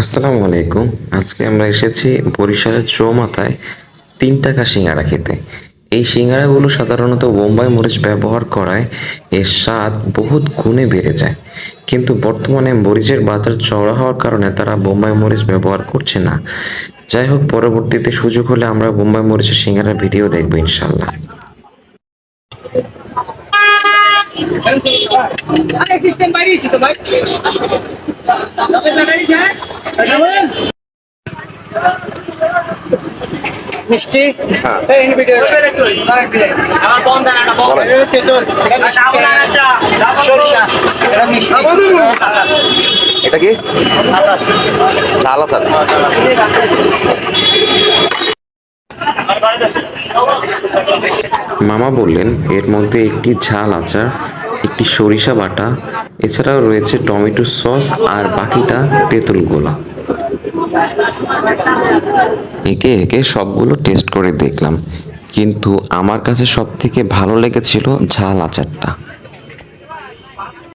আসসালামু আলাইকুম। আজকে আমরা এসেছি বরিশালের চৌমাথায় তিন টাকা সিঙ্গারা খেতে। এই সিঙ্গারাগুলো সাধারণত বোম্বাই মরিচ ব্যবহার করায় এর স্বাদ বহুত গুণে বেড়ে যায়। কিন্তু বর্তমানে মরিচের বাজার চড়া হওয়ার কারণে তারা বোম্বাই মরিচ ব্যবহার করছে না। যাই হোক, পরবর্তীতে সুযোগ হলে আমরা বোম্বাই মরিচের সিঙ্গারা ভিডিও দেখব ইনশাল্লাহ আরে, সিস্টেম বাড়িয়েছি তো ভাই। মিষ্টি? সরিষা। এটা মিষ্টি। আচার এটা কি? ঝাল মামা বললেন এর মধ্যে একটি ঝাল আচার একটি সরিষা বাটা, এছাড়াও রয়েছে টমেটো সস আর বাকিটা তেঁতুল গোলা। একে একে সবগুলো টেস্ট করে দেখলাম, কিন্তু আমার কাছে সব থেকে ভালো লেগেছিল ঝাল আচারটা।